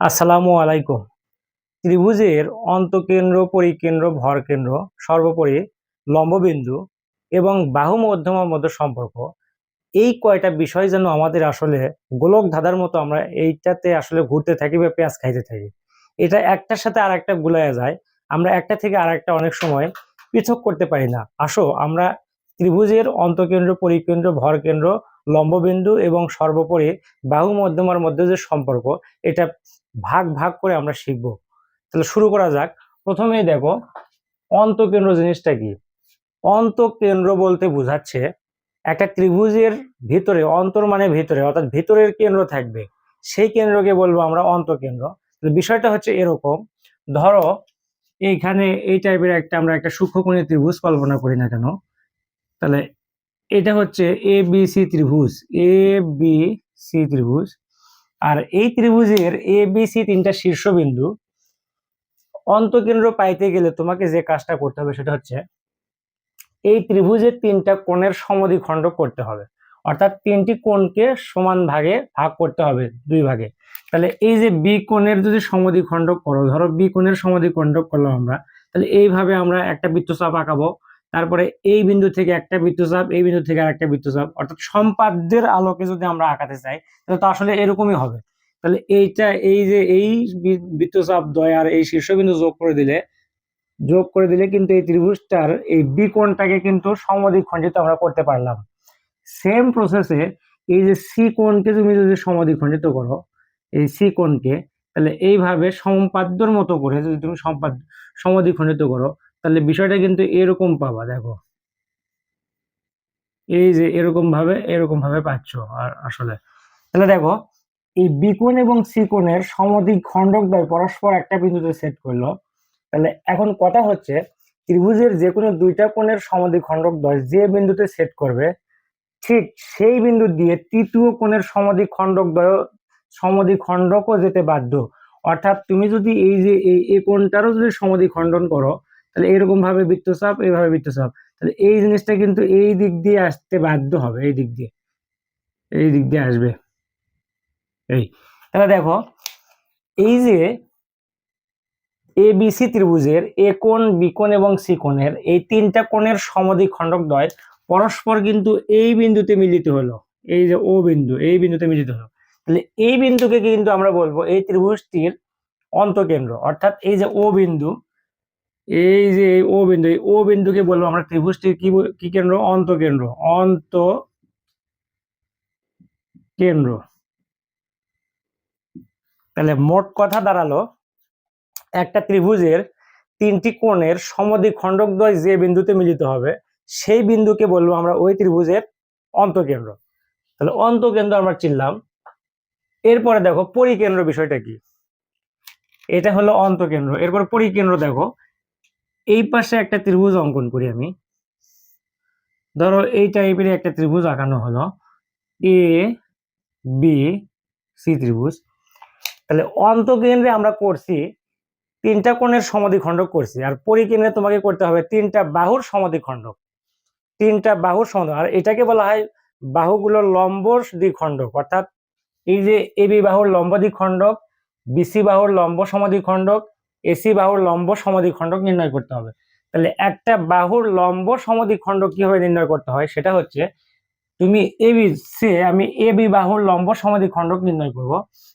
আসসালামু আলাইকুম। ত্রিভুজের অন্তকেন্দ্র, পরিকেন্দ্র, ভরকেন্দ্র সর্বোপরি লম্ববিন্দু এবং বাহু মধ্যমার মধ্যে সম্পর্ক। এই কয়টা বিষয় যেন আমাদের আসলে গোলক ধাঁধার মতো আমরা এইটাতে আসলে ঘুরতে থাকি বা পেঁয়াজ খাইতে থাকি। এটা একটার সাথে আর একটা গুলাইয়া যায়। আমরা একটা থেকে আর একটা অনেক সময় পৃথক করতে পারি না। আসো, আমরা ত্রিভুজের অন্তকেন্দ্র, পরিকেন্দ্র, ভরকেন্দ্র লম্ববিন্দু এবং সর্বোপরি বাহু মধ্যমার মধ্যে যে সম্পর্ক, এটা ভাগ ভাগ করে আমরা শিখব। তাহলে শুরু করা যাক। প্রথমেই দেখো, অন্তকেন্দ্র জিনিসটা কি? অন্তকেন্দ্র বলতে বোঝাচ্ছে একটা ত্রিভুজের ভিতরে, অন্তর মানে ভিতরে, অর্থাৎ ভিতরের কেন্দ্র থাকবে। সেই কেন্দ্রকে বলব আমরা অন্তকেন্দ্র। বিষয়টা হচ্ছে এরকম, ধরো এইখানে এই টাইপের একটা আমরা একটা সূক্ষ্মকোণী ত্রিভুজ কল্পনা করি না কেন? তাহলে এটা হচ্ছে এ বি সি ত্রিভুজ। এ বি সি ত্রিভুজ। আর এই ত্রিভুজের এ বি সি তিনটা শীর্ষবিন্দু অন্তকেন্দ্র পাইতে গেলে তোমাকে যে কাজটা করতে হবে সেটা হচ্ছে এই ত্রিভুজের তিনটা কোণের সমদ্বিখণ্ড করতে হবে। অর্থাৎ তিনটি কোণকে সমান ভাগে ভাগ করতে হবে দুই ভাগে। তাহলে এই যে বি কোণের যদি সমদ্বিখণ্ড করো, ধরো বি কোণের সমদ্বিখণ্ড করলাম আমরা, তাহলে এইভাবে আমরা একটা বৃত্তচাপ আঁকাবো। তারপরে এই বিন্দু থেকে একটা বৃত্তচাপ, এই বিন্দু থেকে আরেকটা বৃত্তচাপ। অর্থাৎ সম্পাদ্যের আলোকে যদি আমরা আঁকাতে চাই, তাহলে তো আসলে এরকমই হবে। তাহলে এইটা, এই যে এই বৃত্তচাপ দ্বয় আর এই শীর্ষবিন্দু যোগ করে দিলে, যোগ করে দিলে কিন্তু এই ত্রিভুজটার এই বিকোণটাকে কিন্তু সমদ্বিখণ্ডিত আমরা করতে পারলাম। সেম প্রসেসে এই যে সি কোণকে তুমি যদি সমদ্বিখণ্ডিত করো, এই সি কোণকে তাহলে এইভাবে সম্পাদ্যর মতো করে যদি তুমি সম্পাদ সমদ্বিখণ্ডিত করো তাহলে বিষয়টা কিন্তু এরকম পাবা, দেখো। এই যে এরকম ভাবে এরকম ভাবে পাচ্ছ আর আসলে। তাহলে দেখো, এই বিকোণ এবং সি কোণের সমদ্বিক খণ্ডক দ্বয় পরস্পর একটা বিন্দুতে সেট করল। তাহলে এখন কথা হচ্ছে, ত্রিভুজের যে কোনো দুইটা কোণের সমদ্বিক খণ্ডক দ্বয় যে বিন্দুতে সেট করবে, ঠিক সেই বিন্দু দিয়ে তৃতীয় কোণের সমদ্বিক খণ্ডক দ্বয় সমদ্বিক খণ্ডকও যেতে বাধ্য। অর্থাৎ তুমি যদি এই যে এই কোণটারও যদি সমদ্বিক খণ্ডন করো তাহলে এরকম ভাবে বৃত্তচাপ এইভাবে বৃত্তচাপ। তাহলে এই জিনিসটা কিন্তু এই দিক দিয়ে আসতে বাধ্য হবে, এই দিক দিয়ে। এই দিক দিয়ে আসবে। এই, তাহলে দেখো, এই যে এ, বি, সি ত্রিভুজের এ কোণ, বি কোণ এবং সি কোণের এই তিনটা কোণের সমদ্বিক খণ্ডক দ্বয় পরস্পর কিন্তু এই বিন্দুতে মিলিত হলো। এই যে ও বিন্দু, এই বিন্দুতে মিলিত হলো। তাহলে এই বিন্দুকে কিন্তু আমরা বলব এই ত্রিভুজটির অন্তকেন্দ্র, অর্থাৎ এই যে ও বিন্দু এই যে ও বিন্দু, এই ও বিন্দুকে বলব আমরা ত্রিভুজটির কি বল- কি কেন্দ্র? অন্ত কেন্দ্র। তাহলে মোট কথা দাঁড়াল, একটা ত্রিভুজের তিনটি কোণের সমদ্বিখণ্ডক দ্বয় যে বিন্দুতে মিলিত হবে, সেই বিন্দুকে বলব আমরা ওই ত্রিভুজের অন্তকেন্দ্র তাহলে অন্তকেন্দ্র আমরা চিনলাম। এরপরে দেখো পরিকেন্দ্র বিষয়টা কি? এটা হলো অন্তকেন্দ্র এরপর পরিকেন্দ্র দেখো। এই পাশে একটা ত্রিভুজ অঙ্কন করি আমি। ধরো এই টাইপের একটা ত্রিভুজ আঁকানো হলো। এ বি সি ত্রিভুজ। তাহলে অন্তকেন্দ্রে আমরা করছি তিনটা কোণের সমদ্বিখণ্ডক করছি, আর পরিকেন্দ্রে তোমাকে করতে হবে তিনটা বাহুর সমদ্বিখণ্ডক। তিনটা বাহুর সম আর এটাকে বলা হয় বাহুগুলোর লম্ব দ্বিখণ্ডক, অর্থাৎ এই যে এবি বাহুর লম্ব দ্বিখণ্ডক বিসি বাহুর লম্ব সমদ্বিখণ্ডক এসি বাহুর লম্ব সমদ্বিখণ্ডক নির্ণয় করতে হবে। তাহলে একটা বাহুর লম্ব সমদ্বিখণ্ডক কীভাবে নির্ণয় করতে হয়? সেটা হচ্ছে তুমি এ বি সে আমি এবি বাহুর লম্ব সমদ্বিখণ্ডক নির্ণয় করব।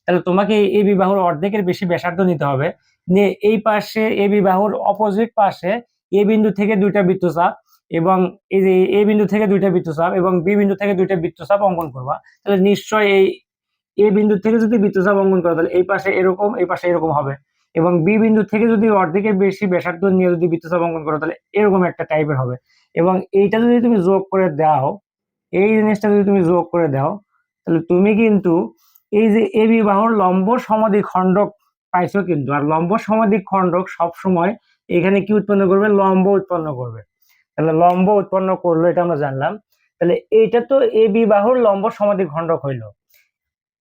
তাহলে তোমাকে এই এবি বাহুর অর্ধেকের বেশি ব্যাসার্ধ নিতে হবে। নিয়ে এই পাশে এবি বাহুর অপোজিট পাশে এ বিন্দু থেকে দুইটা বৃত্তচাপ এবং এই যে এ বিন্দু থেকে দুইটা বৃত্তচাপ এবং বি বিন্দু থেকে দুইটা বৃত্তচাপ অঙ্কন করবা। তাহলে নিশ্চয় এই এ বিন্দু থেকে যদি বৃত্তচাপ অঙ্কন করো, তাহলে এই পাশে এরকম, এই পাশে এরকম হবে। এবং বি বিন্দু থেকে যদি অর্ধেকের বেশি ব্যাসার্ধ নিয়ে যদি বৃত্তচাপ অঙ্কন করো, তাহলে এরকম একটা টাইপের হবে। এবং এইটা যদি তুমি যোগ করে দাও, এই জিনিসটা যদি তুমি যোগ করে দাও, তাহলে তুমি কিন্তু এই যে এবি বাহুর লম্ব সমাধি খণ্ডক পাইছো কিন্তু, আর লম্ব সমাধি খণ্ডক সবসময় এখানে কি উৎপন্ন করবে? লম্ব উৎপন্ন করবে। তাহলে লম্ব উৎপন্ন করল, এটা আমরা জানলাম। তাহলে এইটা তো এবি বাহুর লম্ব সমাধি খণ্ডক হইল।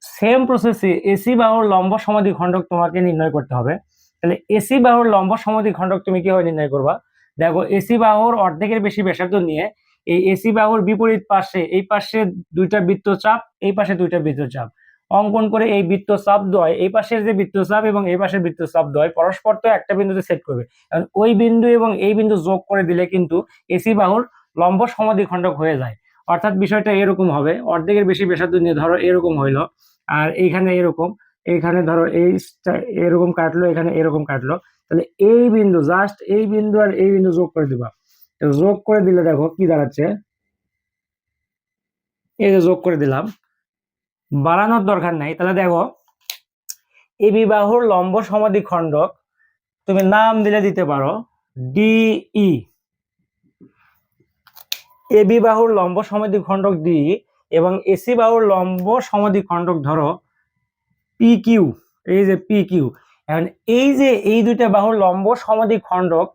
সেম প্রসেসে এসি বাহুর লম্ব সমাধি খণ্ডক তোমাকে নির্ণয় করতে হবে। তাহলে এসি বাহুর লম্ব সমাধি খণ্ডক তুমি কীভাবে নির্ণয় করবা? দেখো এসি বাহুর অর্ধেকের বেশি ব্যাসার্ধ নিয়ে এই এসি বাহুর বিপরীত পাশে এই পাশে দুইটা বৃত্তচাপ, এই পাশে দুইটা বৃত্তচাপ। অঙ্কন করে এই বৃত্তচাপ দ্বয় এই পাশের যে বৃত্তচাপ এবং এই পাশের বৃত্তচাপ দ্বয় পরস্পর তো একটা বিন্দুতে সেট করবে। কারণ ওই বিন্দু এবং এই বিন্দু যোগ করে দিলে কিন্তু এসি বাহুর লম্ব সমাধিখণ্ডক হয়ে যায়। অর্থাৎ বিষয়টা এরকম হবে। অর্ধেকের বেশি ব্যাসার্ধ নিয়ে ধরো এরকম হইল, আর এইখানে এরকম, এইখানে ধরো এই এরকম কাটলো, এখানে এরকম কাটলো। তাহলে এই বিন্দু জাস্ট এই বিন্দু আর এই বিন্দু যোগ করে দিবা। যোগ করে দিলে দেখো কি দাঁড়াচ্ছে? এই যে যোগ করে দিলাম। বাড়ানোর দরকার নাই। তাহলে দেখো এই বিবাহর লম্ব সমাধি খণ্ডক তুমি নাম দিলে দিতে পারো ডিই এ বিবাহুর লম্ব সমাধি খণ্ডক ডি এবং এসি বাহুর লম্ব সমাধি খণ্ডক ধরো পি কিউ, এই যে পি কিউ। এখন এই যে এই দুইটা বাহুর লম্ব সমাধি খণ্ডক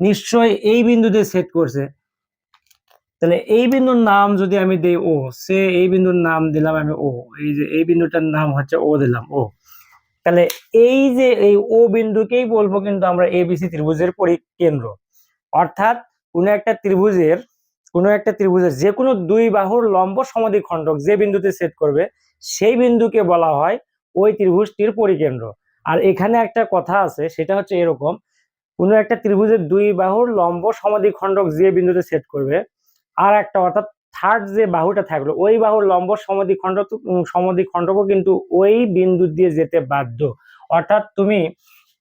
নিশ্চয় এই বিন্দুতে সেট করছে। তাহলে এই বিন্দুর নাম যদি আমি দেই ও, সে এই বিন্দুর নাম দিলাম আমি ও, এই যে এই বিন্দুটার নাম হচ্ছে ও দিলাম ও। তাহলে এই যে এই ও বিন্দুকেই বলব কিন্তু আমরা এবিসি ত্রিভুজের পরিকেন্দ্র। অর্থাৎ কোনো একটা ত্রিভুজের কোনো একটা ত্রিভুজের যে কোনো দুই বাহুর লম্ব সমাধি খণ্ডক যে বিন্দুতে সেট করবে, সেই বিন্দুকে বলা হয় ওই ত্রিভুজটির পরিকেন্দ্র। আর এখানে একটা কথা আছে, সেটা হচ্ছে এরকম, কোনো একটা ত্রিভুজের দুই বাহুর লম্ব সমাধি খণ্ডক যে বিন্দুতে সেট করবে, আর একটা অর্থাৎ থার্ড যে বাহুটা থাকল, ওই বাহুর লম্ব সমাধি খণ্ডক সমাধি খণ্ডকও কিন্তু ওই বিন্দু দিয়ে যেতে বাধ্য। অর্থাৎ তুমি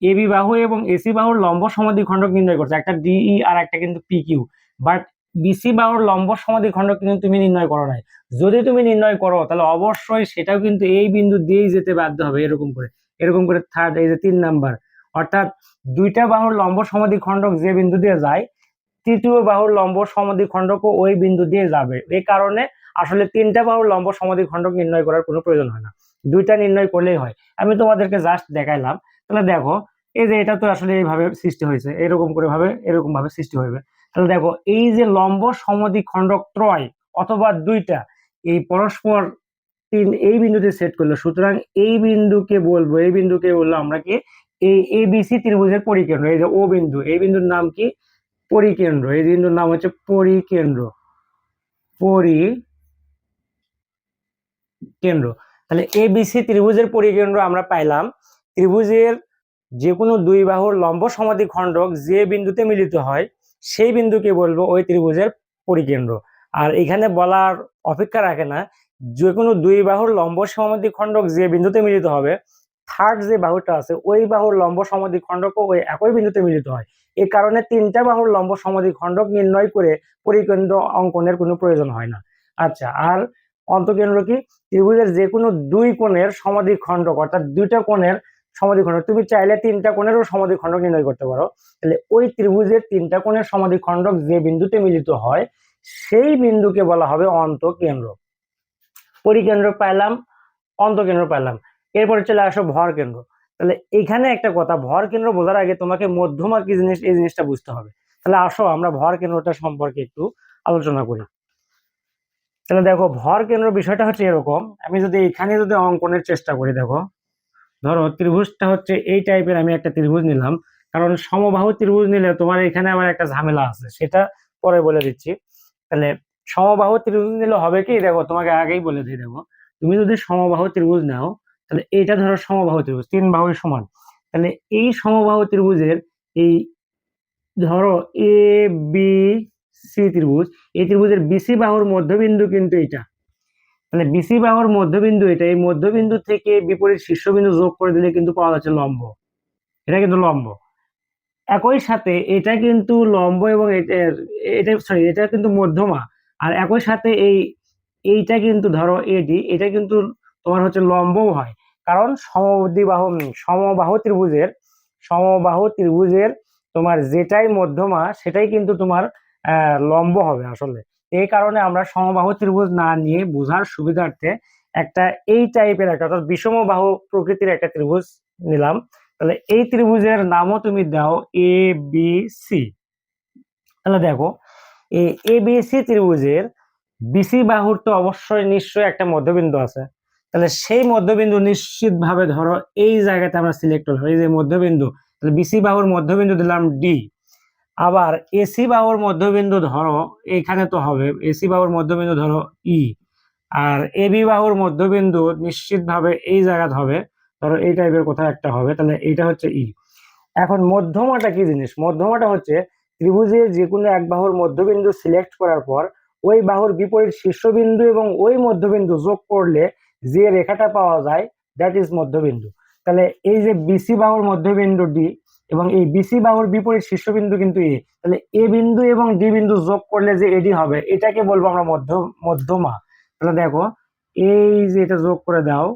এবি বাহু এবং এসি বাহুর লম্ব সমাধি খণ্ডক নির্ণয় করছ, একটা ডিই আর একটা কিন্তু পি কিউ বাট বিসি বাহুর লম্ব সমাধি খণ্ডক কিন্তু তুমি নির্ণয় করো নাই। যদি তুমি নির্ণয় করো, তাহলে অবশ্যই সেটাও কিন্তু এই বিন্দু দিয়েই যেতে বাধ্য হবে, এরকম করে। এরকম করে থার্ড এই যে তিন নাম্বার। অর্থাৎ দুইটা বাহুর লম্ব সমাধি খণ্ডক যে বিন্দু দিয়ে যায়, তৃতীয় বাহুর লম্ব সমাধি খণ্ডকও ওই বিন্দু দিয়ে যাবে। এই কারণে আসলে তিনটা বাহুর লম্ব সমাধি খণ্ডক নির্ণয় করার কোনো প্রয়োজন হয় না। দুইটা নির্ণয় করলেই হয়। আমি তোমাদেরকে জাস্ট দেখাইলাম। তাহলে দেখো, এই যে এটা তো আসলে এইভাবে সৃষ্টি হয়েছে। এরকম করে ভাবে, এরকম ভাবে সৃষ্টি হবে তাহলে দেখো, এই যে লম্ব সমাধি খণ্ডক ত্রয় অথবা দুইটা, এই পরস্পর তিন এই বিন্দুতে সেট করল। সুতরাং এই বিন্দুকে বলব, এই বিন্দুকে বলল আমরা কি? এই এ এবিসি ত্রিভুজের পরিকেন্দ্র। এই যে ও বিন্দু, এই বিন্দুর নাম কি? পরিকেন্দ্র। এই বিন্দুর নাম হচ্ছে পরিকেন্দ্র। পরি কেন্দ্র তাহলে এ এবিসি ত্রিভুজের পরিকেন্দ্র আমরা পাইলাম। ত্রিভুজের যে কোনো দুই বাহুর লম্ব সমাধি খণ্ডক যে বিন্দুতে মিলিত হয় সেই বিন্দুকে বলব ওই ত্রিভুজের পরিকেন্দ্র। আর এখানে বলার অপেক্ষা রাখে না যে কোনো দুই বাহুর লম্ব সমাধি খণ্ডক যে বিন্দুতে মিলিত হবে থার্ড যে বাহুটা আছে, ওই বাহুর লম্ব সমাধি খণ্ডকও ওই একই বিন্দুতে মিলিত হয়। এই কারণে তিনটা বাহুর লম্ব সমাধি খণ্ডক নির্ণয় করে পরিকেন্দ্র অঙ্কনের কোনো প্রয়োজন হয় না। আচ্ছা আর অন্তকেন্দ্র কি? ত্রিভুজের যে কোনো দুই কোণের সমাধি খণ্ডক, অর্থাৎ দুইটা কোণের সমাধি খণ্ডক তুমি চাইলে তিনটা কোণেরও সমাধি খণ্ডক নির্ণয় করতে পারো। তাহলে ওই ত্রিভুজের তিনটা কোণের সমাধি খণ্ডক যে বিন্দুতে মিলিত হয়, সেই বিন্দুকে বলা হবে অন্তকেন্দ্র। পরিকেন্দ্র পাইলাম, অন্তকেন্দ্র পাইলাম। এরপরে চলে আসো ভর কেন্দ্র তাহলে এখানে একটা কথা ভর কেন্দ্র বোঝার আগে তোমাকে মধ্যমা কি জিনিস, এই জিনিসটা বুঝতে হবে। তাহলে আসো, আমরা ভর কেন্দ্রটা সম্পর্কে একটু আলোচনা করি। তাহলে দেখো ভর কেন্দ্র বিষয়টা হচ্ছে এরকম। আমি যদি এখানে যদি অঙ্কনের চেষ্টা করি, দেখো। ধরো ত্রিভুজটা হচ্ছে এই টাইপের আমি একটা ত্রিভুজ নিলাম। কারণ সমবাহু ত্রিভুজ নিলে তোমার এখানে আবার একটা ঝামেলা আছে, সেটা পরে বলে দিচ্ছি। তাহলে সমবাহু ত্রিভুজ নিলে হবে কি? দেখো, তোমাকে আগেই বলে দিয়ে দেখো তুমি যদি সমবাহু ত্রিভুজ নাও, তাহলে এটা ধরো সমবাহু ত্রিভুজ, তিন বাহুর সমান। তাহলে এই সমবাহু ত্রিভুজের এই ধরো এ বি সি ত্রিভুজ, এই ত্রিভুজের বিসি বাহুর মধ্যবিন্দু কিন্তু এটা তাহলে বিসি বাহুর মধ্যবিন্দু এটা এই মধ্যবিন্দু থেকে বিপরীত শীর্ষবিন্দু যোগ করে দিলে কিন্তু পাওয়া যাচ্ছে লম্ব। এটা কিন্তু লম্ব। একই সাথে এটা কিন্তু লম্ব এবং এটা- সরি এটা কিন্তু মধ্যমা। আর একই সাথে এই এইটা কিন্তু ধরো এডি এটা কিন্তু তোমার হচ্ছে লম্বও হয়। কারণ সমদ্বিবাহু উম, সমবাহু ত্রিভুজের সমবাহু ত্রিভুজের তোমার যেটাই মধ্যমা সেটাই কিন্তু তোমার লম্ব হবে আসলে। এই কারণে আমরা সমবাহু ত্রিভুজ না নিয়ে বোঝার সুবিধার্থে একটা এই টাইপের একটা, অর্থাৎ বিষমবাহু প্রকৃতির একটা ত্রিভুজ নিলাম। তাহলে এই ত্রিভুজের নামও তুমি দাও এ বি সি তাহলে দেখো এই এ বি সি ত্রিভুজের বিসি বাহুর তো অবশ্যই নিশ্চয়ই একটা মধ্যবিন্দু আছে। তাহলে সেই মধ্যবিন্দু নিশ্চিতভাবে ধরো এই জায়গাতে আমরা সিলেক্ট করলাম এই যে মধ্যবিন্দু, তাহলে বিসি বাহুর মধ্যবিন্দু দিলাম ডি আবার এসি বাহুর মধ্যবিন্দু ধরো, এখানে তো হবে এসি বাহুর মধ্যবিন্দু ধরো ই আর এ বি বাহুর মধ্যবিন্দু নিশ্চিতভাবে এই জায়গাতে হবে, ধরো এই টাইপের কোথাও একটা হবে, তাহলে এইটা হচ্ছে ই এখন মধ্যমাটা কি জিনিস? মধ্যমাটা হচ্ছে ত্রিভুজের যে কোনো এক বাহুর মধ্যবিন্দু সিলেক্ট করার পর, ওই বাহুর বিপরীত শীর্ষবিন্দু এবং ওই মধ্যবিন্দু যোগ করলে যে রেখাটা পাওয়া যায় দ্যাট ইজ মধ্যবিন্দু। তাহলে এই যে বিসি বাহুর মধ্যবিন্দু ডি এবং এই বিসি বাহুর বিপরীত শীর্ষবিন্দু কিন্তু এ তাহলে এ বিন্দু এবং ডি বিন্দু যোগ করলে যে এডি হবে, এটাকে বলব আমরা মধ্য, মধ্যমা। তাহলে দেখো, এই যে এটা যোগ করে দাও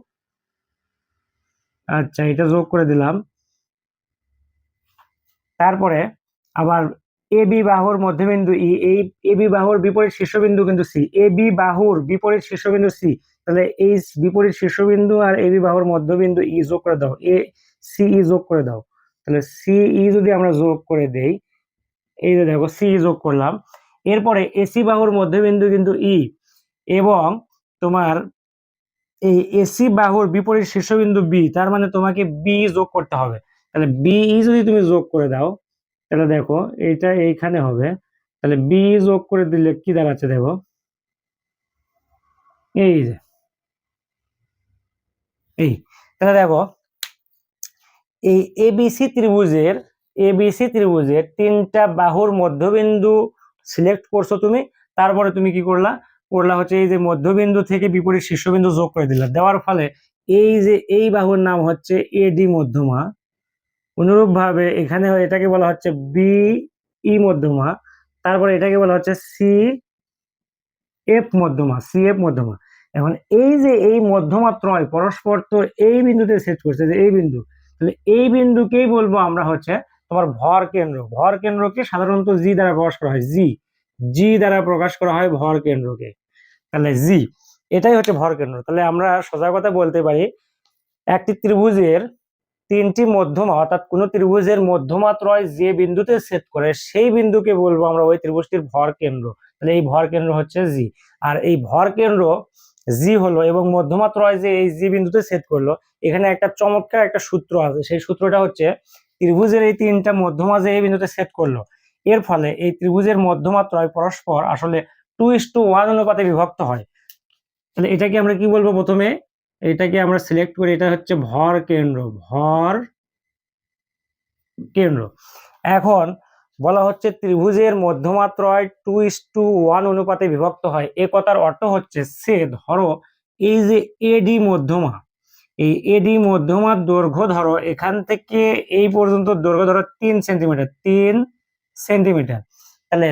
আচ্ছা এটা যোগ করে দিলাম। তারপরে আবার এ বি বাহুর মধ্যবিন্দু ই এই এ বি বাহুর বিপরীত শীর্ষবিন্দু কিন্তু সি এ বি বাহুর বিপরীত শীর্ষবিন্দু সি তাহলে এই বিপরীত শীর্ষবিন্দু আর এ বি বাহুর মধ্যবিন্দু ই যোগ করে দাও। এ সি ই যোগ করে দাও। তাহলে সি ই যদি আমরা যোগ করে দেই, এই যে দেখো সি যোগ করলাম, এরপরে এসি বাহুর মধ্যবিন্দু কিন্তু ই এবং তোমার এই এসি বাহুর বিপরীত শীর্ষবিন্দু বি তার মানে তোমাকে বি যোগ করতে হবে। তাহলে বি ই যদি তুমি যোগ করে দাও, তাহলে দেখো এইটা এইখানে হবে। তাহলে বি যোগ করে দিলে কি দাঁড়াচ্ছে দেখো? এই যে, এই, তাহলে দেখো এই এবিসি ত্রিভুজের এবিসি ত্রিভুজের তিনটা বাহুর মধ্যবিন্দু সিলেক্ট করছ তুমি, তারপরে তুমি কি করলা? করলা হচ্ছে এই যে মধ্যবিন্দু থেকে বিপরীত শীর্ষবিন্দু যোগ করে দিলা। দেওয়ার ফলে এই যে এই বাহুর নাম হচ্ছে এডি মধ্যমা। অনুরূপ ভাবে এখানে এটাকে বলা হচ্ছে বি ই মধ্যমা। তারপরে এটাকে বলা হচ্ছে সি এফ মধ্যমা সি এফ মধ্যমা। এখন এই যে এই মধ্যমা ত্রয়, পরস্পর তো এই বিন্দুতে সেট করছে যে এই বিন্দু তাহলে এই বিন্দুকেই বলব আমরা হচ্ছে তোমার ভর কেন্দ্র। ভর কেন্দ্রকে সাধারণত জি দ্বারা প্রকাশ করা হয়। জি জি দ্বারা প্রকাশ করা হয় ভর কেন্দ্রকে। তাহলে জি এটাই হচ্ছে ভর কেন্দ্র। তাহলে আমরা সোজা কথা বলতে পারি, একটি ত্রিভুজের তিনটি মধ্যমা, অর্থাৎ কোন ত্রিভুজের মধ্যমা ত্রয় যে বিন্দুতে সেট করে, সেই বিন্দুকে বলব আমরা ওই ত্রিভুজটির ভর কেন্দ্র। তাহলে এই ভর কেন্দ্র হচ্ছে জি আর এই ভর কেন্দ্র জি হলো এবং মধ্যমা ত্রয় যে এই জি বিন্দুতে সেট করল, এখানে একটা চমৎকার একটা সূত্র আছে, সেই সূত্রটা হচ্ছে ত্রিভুজের এই তিনটা মধ্যমা যে এই বিন্দুতে সেট করল, এর ফলে এই ত্রিভুজের মধ্যমা ত্রয় পরস্পর আসলে টু ইস টু ওয়ান অনুপাতে বিভক্ত হয়। তাহলে এটাকে আমরা কি বলব প্রথমে? এটাকে আমরা সিলেক্ট করি, এটা হচ্ছে ভর কেন্দ্র ভর কেন্দ্র। এখন বলা হচ্ছে ত্রিভুজের মধ্যমাত্রয় টু ইস টু ওয়ান অনুপাতে বিভক্ত হয়। এ কথার অর্থ হচ্ছে সে, ধরো, এই যে এডি মধ্যমা, এই এডি মধ্যমার দৈর্ঘ্য ধরো, এখান থেকে এই পর্যন্ত দৈর্ঘ্য ধরো তিন সেন্টিমিটার তিন সেন্টিমিটার তাহলে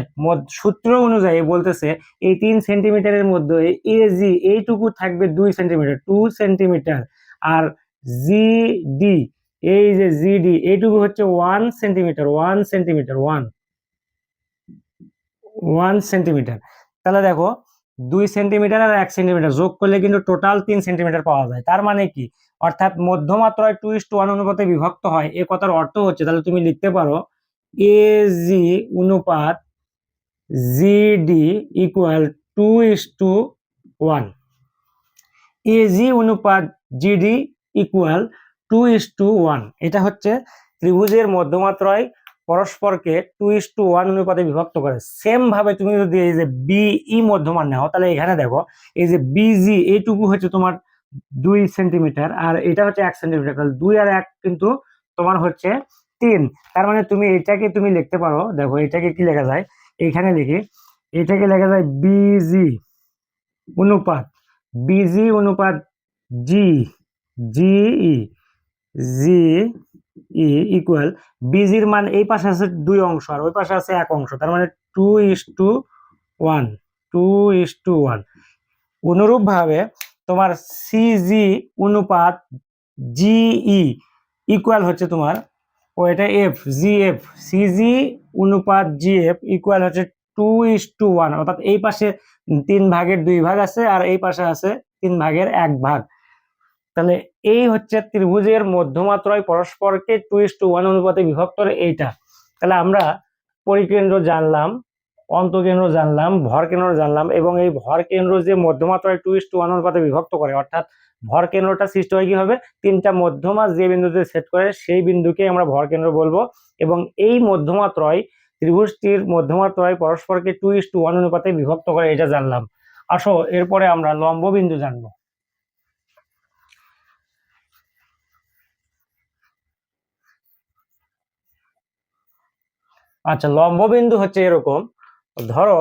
সূত্র অনুযায়ী বলতেছে, এই তিন সেন্টিমিটারের মধ্যে এ জি এইটুকু থাকবে দুই সেন্টিমিটার টু সেন্টিমিটার আর জি ডি এই যে জিডি এইটুকু হচ্ছে one centimetre one centimetre one one centimetre তাহলে দেখো, দুই সেন্টিমিটার আর এক সেন্টিমিটার যোগ করলে কিন্তু টোটাল তিন সেন্টিমিটার পাওয়া যায়। তার মানে কি? অর্থাৎ মধ্যমাত্রায় টু ইস টু ওয়ান অনুপাতে বিভক্ত হয়, এ কথার অর্থ হচ্ছে, তাহলে তুমি লিখতে পারো এ জি অনুপাত GD equal two is to one A G অনুপাত GD equal two is to one এটা হচ্ছে ত্রিভুজের মধ্যমাত্রায় পরস্পরকে টু ইস টু ওয়ান অনুপাতে বিভক্ত করে। সেম ভাবে তুমি যদি এই যে বিই মধ্যমান নাও, তাহলে এখানে দেখো, এই যে বিজি এইটুকু হচ্ছে তোমার দুই সেন্টিমিটার আর এটা হচ্ছে এক সেন্টিমিটার দুই আর এক কিন্তু তোমার হচ্ছে তিন। তার মানে তুমি এটাকে তুমি লিখতে পারো, দেখো এটাকে কি লেখা যায়? এখানে লিখি, এটাকে লেখা যায় বিজি অনুপাত বিজি অনুপাত জি জিই জি, ই ইকুয়াল বিজির মান এই পাশে আছে দুই অংশ আর ওই পাশে আছে এক অংশ, তার মানে two is to one two is to one অনুরূপ ভাবে তোমার সিজি অনুপাত জিই ইকুয়াল হচ্ছে তোমার, ও এটা এফ জি এফ সিজি অনুপাত জি এফ ইকুয়াল হচ্ছে টু ইস টু ওয়ান অর্থাৎ এই পাশে তিন ভাগের দুই ভাগ আছে আর এই পাশে আছে তিন ভাগের এক ভাগ। তাহলে এই হচ্ছে ত্রিভুজের মধ্যমাত্রায় পরস্পরকে টু ইস টু ওয়ান অনুপাতে বিভক্ত এইটা। তাহলে আমরা পরিকেন্দ্র জানলাম, অন্তকেন্দ্র জানলাম ভর কেন্দ্র জানলাম এবং এই ভর কেন্দ্র যে মধ্যমাত্রায় টু ইস টু ওয়ান অনুপাতে বিভক্ত করে, অর্থাৎ ভর কেন্দ্রটা সৃষ্টি হয় কি হবে তিনটা মধ্যমা যে বিন্দুতে সেট করে সেই বিন্দুকে আমরা ভর কেন্দ্র বলব এবং এই মধ্যমাত্রয় ত্রিভুজটির মধ্যমাত্রয় পরস্পরকে টু ইস টু ওয়ান অনুপাতে বিভক্ত করে এটা জানলাম। আসো, এরপরে আমরা লম্ব বিন্দু জানব। আচ্ছা লম্ব বিন্দু হচ্ছে এরকম। ধরো,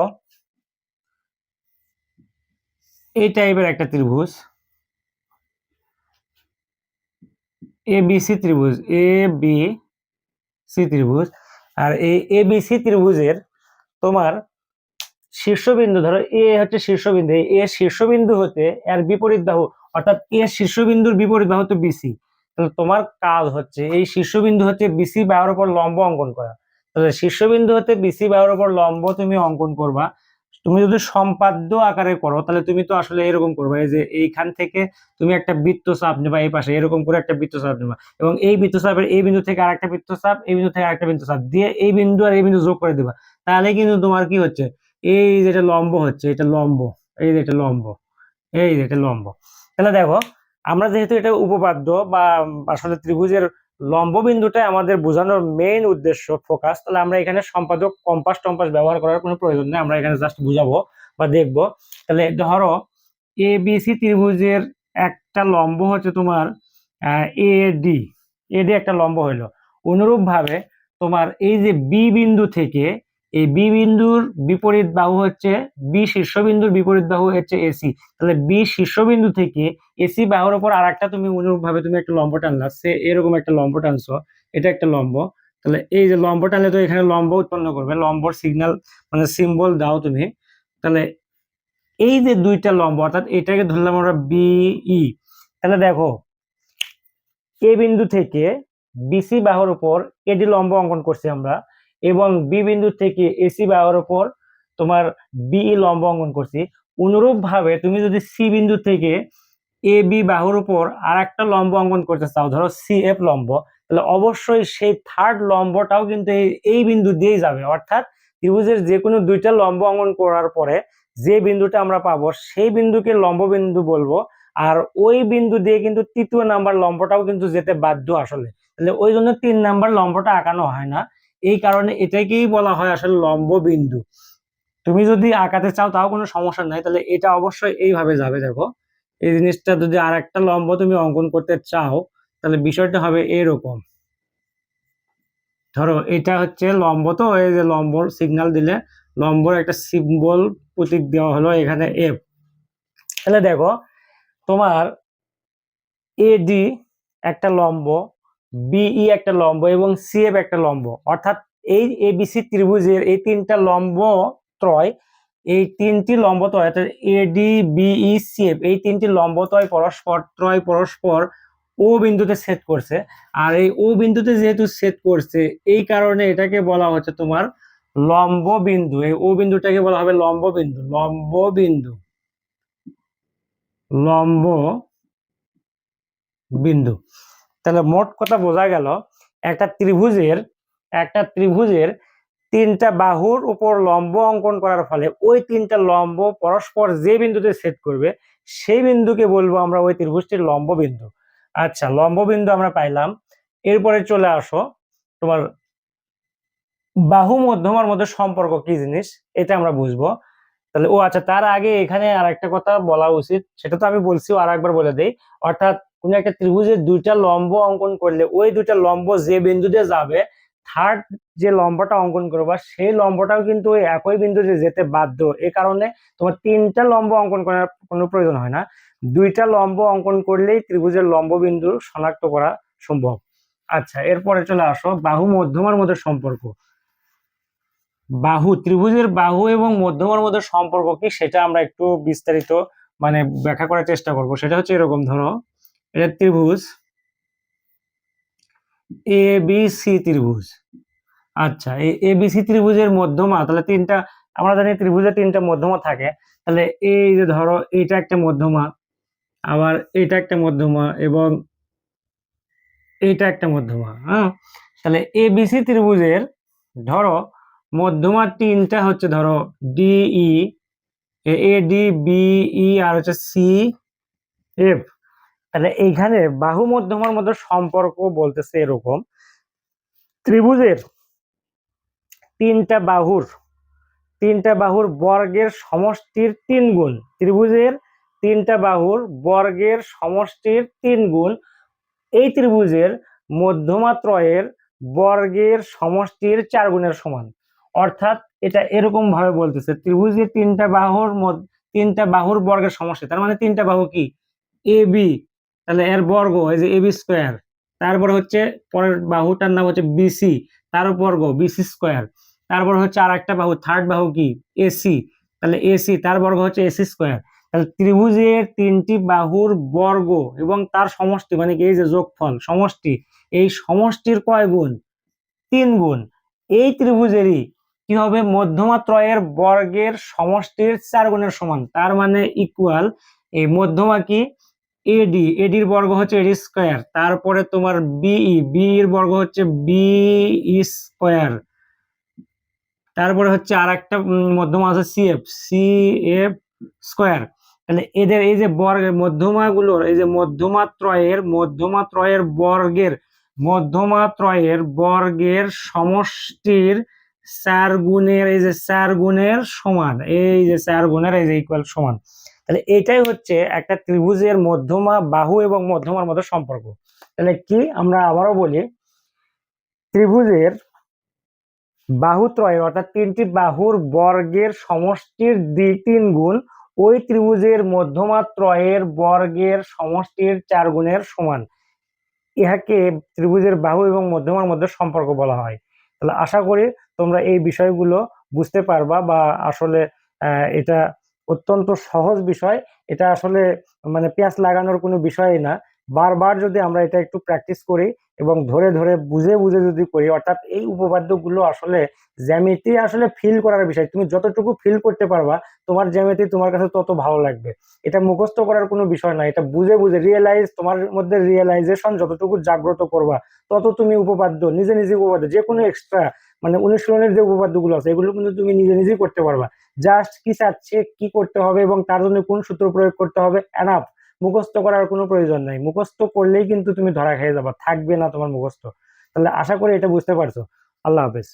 এই টাইপের একটা ত্রিভুজ। এ সি ত্রিভুজ। এ বি সি ত্রিভুজ। আর এই এ বি সি ত্রিভুজের তোমার শীর্ষবিন্দু, ধরো এ হচ্ছে শীর্ষবিন্দু। এ শীর্ষবিন্দু হতে এর বিপরীত বাহু, অর্থাৎ এ শীর্ষবিন্দুর বিপরীত বাহু তো বিসি তাহলে তোমার কাজ হচ্ছে, এই শীর্ষবিন্দু হচ্ছে বিসি বাহুর উপর লম্ব অঙ্কন করা। তাহলে শীর্ষবিন্দু হতে বিসি বাহুর উপর লম্ব তুমি অঙ্কন করবা। তুমি যদি সম্পাদ্য আকারে করো, তাহলে তুমি তো আসলে এরকম করবে, এই যে এইখান থেকে তুমি একটা বৃত্তচাপ নেবা, এই পাশে এরকম করে একটা বৃত্তচাপ নেবা। এবং এই বৃত্তচাপের এই বিন্দু থেকে আরেকটা বৃত্তচাপ, এই বিন্দু থেকে আরেকটা বৃত্তচাপ দিয়ে এই বিন্দু আর এই বিন্দু যোগ করে দিবা। তাহলে কিন্তু তোমার কি হচ্ছে? এই যেটা লম্ব হচ্ছে, এটা লম্ব, এই যে এটা লম্ব, এই যে এটা লম্ব। তাহলে দেখো, আমরা যেহেতু এটা উপপাদ্য বা আসলে ত্রিভুজের লম্ব বিন্দুটা আমাদের বোঝানোর মেইন উদ্দেশ্য ফোকাস তাহলে আমরা এখানে সম্পাদক কম্পাস টম্পাস ব্যবহার করার কোনো প্রয়োজন নেই, আমরা এখানে জাস্ট বুঝাবো বা দেখব। তাহলে ধরো এ বি সি ত্রিভুজের একটা লম্ব হচ্ছে তোমার এ ডি এ ডি একটা লম্ব হইল। অনুরূপভাবে তোমার এই যে বি বিন্দু থেকে এই বি বিন্দুর বিপরীত বাহু হচ্ছে বি শীর্ষবিন্দুর বিপরীত বাহু হচ্ছে এসি তাহলে বি শীর্ষবিন্দু থেকে এসি বাহুর উপর আর একটা তুমি অনুরূপ ভাবে তুমি একটা লম্ব টানলা, সে এরকম একটা লম্ব টানছো, এটা একটা লম্ব। তাহলে এই যে লম্ব টানলে তো এখানে লম্ব উৎপন্ন করবে, লম্বর সিগন্যাল মানে সিম্বল দাও তুমি। তাহলে এই যে দুইটা লম্ব, অর্থাৎ এটাকে ধরলাম আমরা বিই তাহলে দেখো এ বিন্দু থেকে বিসি বাহুর উপর এডি লম্ব অঙ্কন করছি আমরা। এবং বি বিন্দু থেকে এসি বাহুর উপর তোমার বিই লম্ব অঙ্কন করছি। অনুরূপ ভাবে তুমি যদি সি বিন্দু থেকে এ বি বাহুর উপর আর একটা লম্ব অঙ্কন করতে চাও, ধরো সি এফ লম্ব, তাহলে অবশ্যই সেই থার্ড লম্বটাও কিন্তু এই বিন্দু দিয়েই যাবে। অর্থাৎ ত্রিভুজের যে কোনো দুইটা লম্ব অঙ্কন করার পরে যে বিন্দুটা আমরা পাবো, সেই বিন্দুকে লম্ব বিন্দু বলব, আর ওই বিন্দু দিয়ে কিন্তু তৃতীয় নাম্বার লম্বটাও কিন্তু যেতে বাধ্য আসলে। তাহলে ওই জন্য তিন নাম্বার লম্বটা আঁকানো হয় না। এই কারণে এটাকেই বলা হয় আসলে লম্ব বিন্দু। তুমি যদি আঁকাতে চাও তাও কোনো সমস্যা নাই, তাহলে এটা অবশ্যই এইভাবে যাবে, দেখো। এই জিনিসটা যদি আর একটা লম্ব তুমি অঙ্কন করতে চাও, তাহলে বিষয়টা হবে এরকম। ধরো, এটা হচ্ছে লম্ব তো, এই যে লম্ব সিগন্যাল দিলে লম্বর একটা সিম্বল প্রতীক দেওয়া হলো এখানে এফ তাহলে দেখো, তোমার এডি একটা লম্ব বিই একটা লম্ব এবং সিএফ একটা লম্ব। অর্থাৎ এই এবিসি ত্রিভুজের এই তিনটা লম্ব ত্রয়, এই তিনটি লম্বতয় অর্থাৎ এডি বিই সিএফ এই তিনটি লম্বতয় পরস্পর ত্রয় পরস্পর ও বিন্দুতে সেট করছে। আর এই ও বিন্দুতে যেহেতু সেট করছে, এই কারণে এটাকে বলা হচ্ছে তোমার লম্ব বিন্দু। এই ও বিন্দুটাকে বলা হবে লম্ব বিন্দু। লম্ব বিন্দু। লম্ব বিন্দু। তাহলে মোট কথা বোঝা গেল, একটা ত্রিভুজের একটা ত্রিভুজের তিনটা বাহুর উপর লম্ব অঙ্কন করার ফলে ওই তিনটা লম্ব পরস্পর যে বিন্দুতে সেট করবে, সেই বিন্দুকে বলব আমরা ওই ত্রিভুজটির লম্ব বিন্দু। আচ্ছা লম্ব বিন্দু আমরা পাইলাম। এরপরে চলে আসো, তোমার বাহু মধ্যমার মধ্যে সম্পর্ক কি জিনিস, এটা আমরা বুঝব। তাহলে, ও আচ্ছা তার আগে এখানে আর একটা কথা বলা উচিত, সেটা তো আমি বলছি আর একবার বলে দেই। অর্থাৎ কোন একটা ত্রিভুজের দুইটা লম্ব অঙ্কন করলে ওই দুইটা লম্ব যে বিন্দুতে যাবে থার্ড যে লম্বটা অঙ্কন করবা সেই লম্বটাও কিন্তু ওই একই বিন্দুতে যেতে বাধ্য। এ কারণে তোমার তিনটা লম্ব অঙ্কন করার কোনো প্রয়োজন হয় না। দুইটা লম্ব অঙ্কন করলেই ত্রিভুজের লম্ব বিন্দু শনাক্ত করা সম্ভব। আচ্ছা এরপরে চলে আসো, বাহু মধ্যমার মধ্যে সম্পর্ক। বাহু, ত্রিভুজের বাহু এবং মধ্যমার মধ্যে সম্পর্ক কি সেটা আমরা একটু বিস্তারিত মানে ব্যাখ্যা করার চেষ্টা করব। সেটা হচ্ছে এরকম, ধরো। এটা ত্রিভুজ। এ বি সি ত্রিভুজ। আচ্ছা এই এ বি সি ত্রিভুজের মধ্যমা, তাহলে তিনটা, আমরা জানি ত্রিভুজের তিনটা মধ্যমা থাকে। তাহলে এই যে ধরো, এইটা একটা মধ্যমা, আবার এটা একটা মধ্যমা এবং এইটা একটা মধ্যমা হ্যাঁ? তাহলে এ বি সি ত্রিভুজের, ধরো, মধ্যমা তিনটা হচ্ছে ধরো ডিই এ ডি বিই আর হচ্ছে সি এফ তাহলে এইখানে বাহু মধ্যমার মধ্যে সম্পর্ক বলতেছে এরকম। ত্রিভুজের তিনটা বাহুর তিনটা বাহুর বর্গের সমষ্টির তিন গুণ। ত্রিভুজের তিনটা বাহুর বর্গের সমষ্টির তিন গুণ। এই ত্রিভুজের মধ্যমা ত্রয়ের বর্গের সমষ্টির চার গুণের সমান। অর্থাৎ এটা এরকম ভাবে বলতেছে, ত্রিভুজের তিনটা বাহুর তিনটা বাহুর বর্গের সমষ্টি, তার মানে তিনটা বাহু কি? A, B. তাহলে এর বর্গ এই যে এবি স্কোয়ার। তারপর হচ্ছে পরের বাহুটার নাম হচ্ছে বিসি তার বর্গ বিসি স্কোয়ার। তারপর হচ্ছে আর একটা বাহু, থার্ড বাহু কি? এসি তাহলে এসি তার বর্গ হচ্ছে এসি স্কোয়ার। তাহলে ত্রিভুজের তিনটি বাহুর বর্গ এবং তার সমষ্টি মানে কি? এই যে যোগফল, সমষ্টি। এই সমষ্টির কয় গুণ? তিন গুণ। এই ত্রিভুজেরই কি হবে? মধ্যমা ত্রয়ের বর্গের সমষ্টির চার গুণের সমান। তার মানে ইকুয়াল এই মধ্যমা কি? এডি এডির বর্গ হচ্ছে এডি স্কোয়ার তারপরে তোমার বিই বি এর বর্গ হচ্ছে বি স্কোয়ার তারপরে হচ্ছে আর একটা মধ্যমা আছে সিএফ সি এফ স্কোয়ার তাহলে এদের এই যে বর্গের মধ্যমা গুলোর এই যে মধ্যমা ত্রয়ের মধ্যমা ত্রয়ের বর্গের মধ্যমা ত্রয়ের বর্গের সমষ্টির চার গুণের, এই যে চার গুণের সমান, এই যে চার গুণের, এই যে ইকুয়াল সমান তাহলে এটাই হচ্ছে একটা ত্রিভুজের মধ্যমা, বাহু এবং মধ্যমার মধ্যে সম্পর্ক। তাহলে কি আমরা আবারও বলি, ত্রিভুজের বাহুত্রয়ের অর্থাৎ তিনটি বাহুর বর্গের সমষ্টির দ্বি তিন গুণ ওই ত্রিভুজের মধ্যমা ত্রয়ের বর্গের সমষ্টির চার গুণের সমান। ইহাকে ত্রিভুজের বাহু এবং মধ্যমার মধ্যে সম্পর্ক বলা হয়। তাহলে আশা করি তোমরা এই বিষয়গুলো বুঝতে পারবা বা আসলে এটা অত্যন্ত সহজ বিষয়। এটা আসলে মানে পেঁয়াজ লাগানোর কোনো বিষয়ই না। বারবার যদি আমরা এটা একটু প্র্যাকটিস করি এবং ধরে ধরে বুঝে বুঝে যদি করি, অর্থাৎ এই উপপাদ্যগুলো আসলে জ্যামিতি আসলে ফিল করার বিষয়। তুমি যতটুকু ফিল করতে পারবা, তোমার জ্যামিতি তোমার কাছে তত ভালো লাগবে। এটা মুখস্থ করার কোনো বিষয় না। এটা বুঝে বুঝে রিয়েলাইজ তোমার মধ্যে রিয়েলাইজেশন যতটুকু জাগ্রত করবা, তত তুমি উপপাদ্য, নিজে নিজে উপপাদ্য যে কোনো এক্সট্রা মানে অনুশীলনের যে উপপাদ্যগুলো আছে, এগুলো কিন্তু তুমি নিজে নিজেই করতে পারবা। জাস্ট কি চাচ্ছে, কি করতে হবে এবং তার জন্য কোন সূত্র প্রয়োগ করতে হবে এনাফ মুখস্থ করার কোনো প্রয়োজন নাই। মুখস্থ করলেই কিন্তু তুমি ধরা খেয়ে যাবা। থাকবে না তোমার মুখস্থ। তাহলে আশা করি এটা বুঝতে পারছ। আল্লাহ হাফেজ।